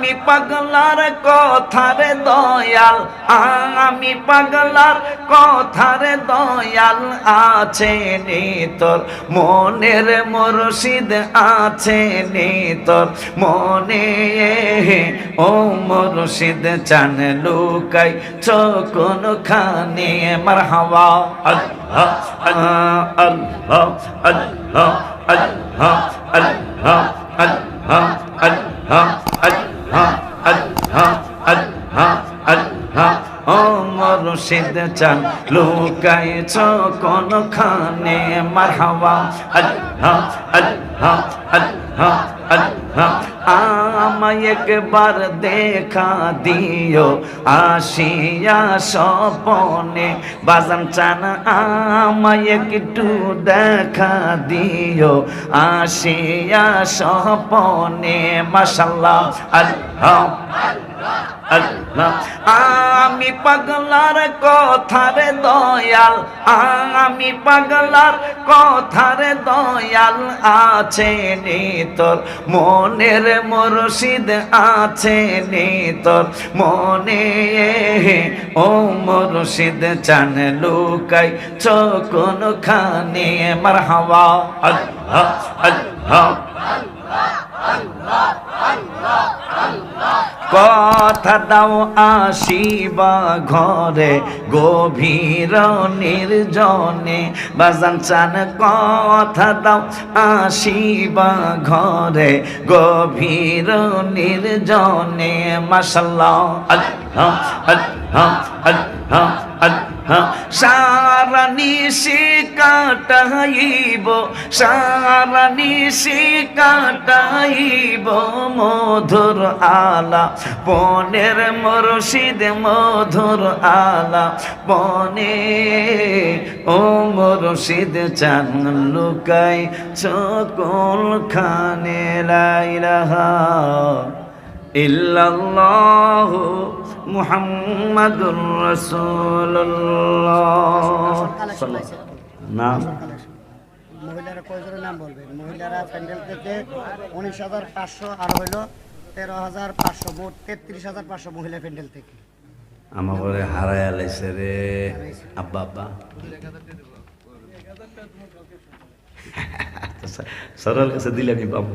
আমি পাগলার কথারে দয়াল আমি পাগলার কথারে দয়াল আছে নিতর মনের মরশিদ আছে নিতর মনে ও মরশিদ চান লুকাই চকুন খানে মার হাওয়া আল্লাহ আল্লাহ আল্লাহ আল্লাহ আল্লাহ আল্লাহ আল্লাহ মুর্শিদ চান লুকাইছ কোনখানে মারহাওয়া আল্লাহ আল্লাহ আল্লাহ আল্লাহ আমায় একবার দেখা দিও, আসিয়া সপনে বাজান চান আমায় একটু দেখা দিও, আসিয়া সপনে মাসাল্লাহ আল্লাহ। আমি পাগলার কথারে দয়াল, আমি পাগলার কথারে দয়াল আছে নি তোর, মনের মুর্শিদ আছে নি তোর, মনে ও মুর্শিদ চান লুকাই চোখন খানে মারহাবা। আল্লাহ আল্লাহ। কথা দাও আসিবা ঘরে, গভীর নির্জনে। বাজান চান, কথা দাও আসিবা ঘরে, গভীর নির্জনে। মাসাল্লাহ আল্লাহ আল্লাহ আল্লাহ। সারা নিশি কাটাইব, সারা নিশি কাটাইব মধুর আলা পনেরো মুর্শিদ মধুর আলা পনে ও মুর্শিদ চান লুকাই চকল খানে লাইলাহা ইল্লাল্লাহু মুহাম্মাদুর রাসূলুল্লাহ। নাম? মহিলারা কয়জনের নাম বলবেন মহিলারা প্যান্ডেল থেকে উনিশ হাজার পাঁচশো আর হইল তেরো হাজার পাঁচশো মোট তেত্রিশ হাজার পাঁচশো মহিলা প্যান্ডেল থেকে। আমার হারায় লাইছে রে। আব্বা আব্বা। সরল কাছে দিলে আমি পাবো।